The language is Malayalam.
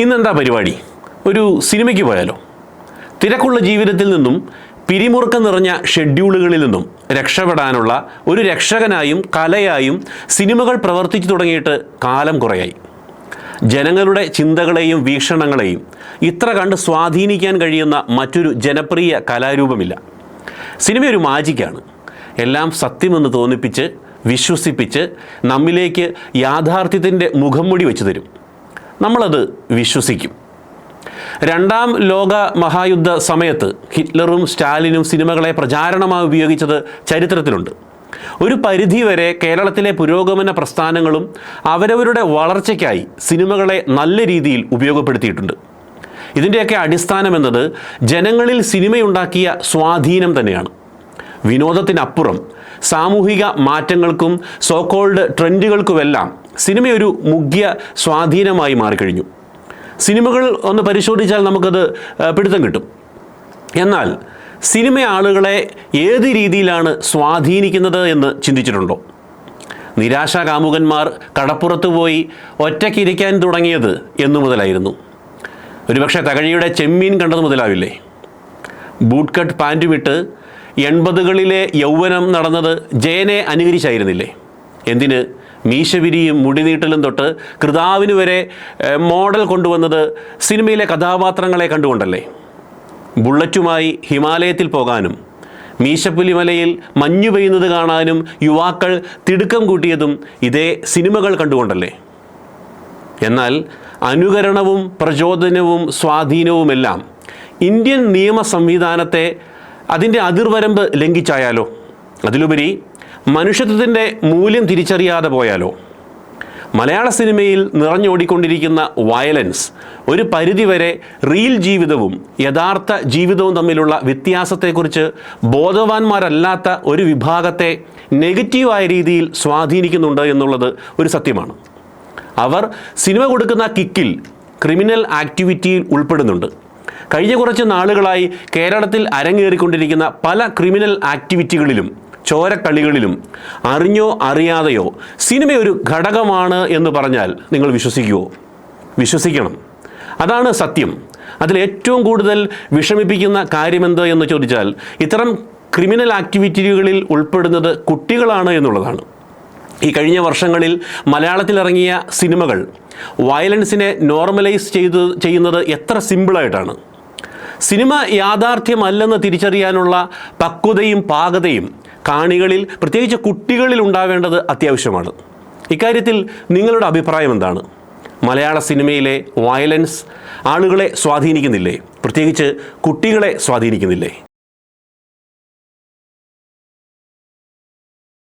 ഇന്നെന്താ പരിപാടി? ഒരു സിനിമയ്ക്ക് പോയാലോ? തിരക്കുള്ള ജീവിതത്തിൽ നിന്നും പിരിമുറുക്കം നിറഞ്ഞ ഷെഡ്യൂളുകളിൽ നിന്നും രക്ഷപ്പെടാനുള്ള ഒരു രക്ഷകനായും കലയായും സിനിമകൾ പ്രവർത്തിച്ചു തുടങ്ങിയിട്ട് കാലം കുറയായി. ജനങ്ങളുടെ ചിന്തകളെയും വീക്ഷണങ്ങളെയും ഇത്ര കണ്ട് സ്വാധീനിക്കാൻ കഴിയുന്ന മറ്റൊരു ജനപ്രിയ കലാരൂപമില്ല. സിനിമ ഒരു മാജിക്കാണ്. എല്ലാം സത്യമെന്ന് തോന്നിപ്പിച്ച് വിശ്വസിപ്പിച്ച് നമ്മിലേക്ക് യാഥാർത്ഥ്യത്തിന്റെ മുഖംമൂടി വെച്ച് തരും നമ്മളത് വിശ്വസിക്കും. രണ്ടാം ലോക മഹായുദ്ധ സമയത്ത് ഹിറ്റ്ലറും സ്റ്റാലിനും സിനിമകളെ പ്രചാരണമായി ഉപയോഗിച്ചത് ചരിത്രത്തിലുണ്ട്. ഒരു പരിധിവരെ കേരളത്തിലെ പുരോഗമന പ്രസ്ഥാനങ്ങളും അവരവരുടെ വളർച്ചയ്ക്കായി സിനിമകളെ നല്ല രീതിയിൽ ഉപയോഗപ്പെടുത്തിയിട്ടുണ്ട്. ഇതിന്റെയൊക്കെ അടിസ്ഥാനം എന്നത് ജനങ്ങളിൽ സിനിമയുണ്ടാക്കിയ സ്വാധീനം തന്നെയാണ്. വിനോദത്തിനപ്പുറം സാമൂഹിക മാറ്റങ്ങൾക്കും സോക്കോൾഡ് ട്രെൻഡുകൾക്കുമെല്ലാം സിനിമയൊരു മുഖ്യ സ്വാധീനമായി മാറിക്കഴിഞ്ഞു. സിനിമകൾ ഒന്ന് പരിശോധിച്ചാൽ നമുക്കത് പിടുത്തം കിട്ടും. എന്നാൽ സിനിമ ആളുകളെ ഏത് രീതിയിലാണ് സ്വാധീനിക്കുന്നത് എന്ന് ചിന്തിച്ചിട്ടുണ്ടോ? നിരാശാ കാമുകന്മാർ കടപ്പുറത്ത് പോയി ഒറ്റയ്ക്കിരിക്കാൻ തുടങ്ങിയത് എന്നു മുതലായിരുന്നു. ഒരുപക്ഷെ തകഴിയുടെ ചെമ്മീൻ കണ്ടത് മുതലാവില്ലേ? ബൂട്ട് കട്ട് പാന്റുമിട്ട് എൺപതുകളിലെ യൗവനം നടന്നത് ജയനെ അനുകരിച്ചായിരുന്നില്ലേ? എന്തിന്? മീശവിരിയും മുടിനീട്ടലും തൊട്ട് കൃതാവിന് വരെ മോഡൽ കൊണ്ടുവന്നത് സിനിമയിലെ കഥാപാത്രങ്ങളെ കണ്ടുകൊണ്ടല്ലേ? ബുള്ളറ്റുമായി ഹിമാലയത്തിൽ പോകാനും മീശപ്പുലിമലയിൽ മഞ്ഞു പെയ്യുന്നത് കാണാനും യുവാക്കൾ തിടുക്കം കൂട്ടിയതും ഇതേ സിനിമകൾ കണ്ടുകൊണ്ടല്ലേ? എന്നാൽ അനുകരണവും പ്രചോദനവും സ്വാധീനവുമെല്ലാം ഇന്ത്യൻ നിയമ സംവിധാനത്തെ അതിന്റെ അതിർവരമ്പ് ലംഘിച്ചായാലോ? അതിലുപരി മനുഷ്യത്വത്തിന്റെ മൂല്യം തിരിച്ചറിയാതെ പോയാലോ? മലയാള സിനിമയിൽ നിറഞ്ഞോടിക്കൊണ്ടിരിക്കുന്ന വയലൻസ് ഒരു പരിധിവരെ റിയൽ ജീവിതവും യഥാർത്ഥ ജീവിതവും തമ്മിലുള്ള വ്യത്യാസത്തെക്കുറിച്ച് ബോധവാന്മാരല്ലാത്ത ഒരു വിഭാഗത്തെ നെഗറ്റീവായ രീതിയിൽ സ്വാധീനിക്കുന്നുണ്ട് എന്നുള്ളത് ഒരു സത്യമാണ്. അവർ സിനിമ കൊടുക്കുന്ന കിക്കിൽ ക്രിമിനൽ ആക്ടിവിറ്റിയിൽ ഉൾപ്പെടുന്നുണ്ട്. കഴിഞ്ഞ കുറച്ച് നാളുകളായി കേരളത്തിൽ അരങ്ങേറിക്കൊണ്ടിരിക്കുന്ന പല ക്രിമിനൽ ആക്ടിവിറ്റികളിലും ചോരക്കളികളിലും അറിഞ്ഞോ അറിയാതെയോ സിനിമ ഒരു ഘടകമാണ് എന്ന് പറഞ്ഞാൽ നിങ്ങൾ വിശ്വസിക്കുമോ വിശ്വസിക്കണം. അതാണ് സത്യം. അതിൽ ഏറ്റവും കൂടുതൽ വിഷമിപ്പിക്കുന്ന കാര്യമെന്ത് എന്ന് ചോദിച്ചാൽ ഇത്തരം ക്രിമിനൽ ആക്ടിവിറ്റികളിൽ ഉൾപ്പെടുന്നത് കുട്ടികളാണ് എന്നുള്ളതാണ്. ഈ കഴിഞ്ഞ വർഷങ്ങളിൽ മലയാളത്തിലിറങ്ങിയ സിനിമകൾ വയലൻസിനെ നോർമലൈസ് ചെയ്ത് ചെയ്യുന്നത് എത്ര സിമ്പിളായിട്ടാണ്. സിനിമ യാഥാർത്ഥ്യമല്ലെന്ന് തിരിച്ചറിയാനുള്ള പക്വതയും പാകതയും കാണികളിൽ പ്രത്യേകിച്ച് കുട്ടികളിൽ ഉണ്ടാകേണ്ടത് അത്യാവശ്യമാണ്. ഇക്കാര്യത്തിൽ നിങ്ങളുടെ അഭിപ്രായം എന്താണ്? മലയാള സിനിമയിലെ വയലൻസ് ആളുകളെ സ്വാധീനിക്കുന്നില്ലേ? പ്രത്യേകിച്ച് കുട്ടികളെ സ്വാധീനിക്കുന്നില്ലേ?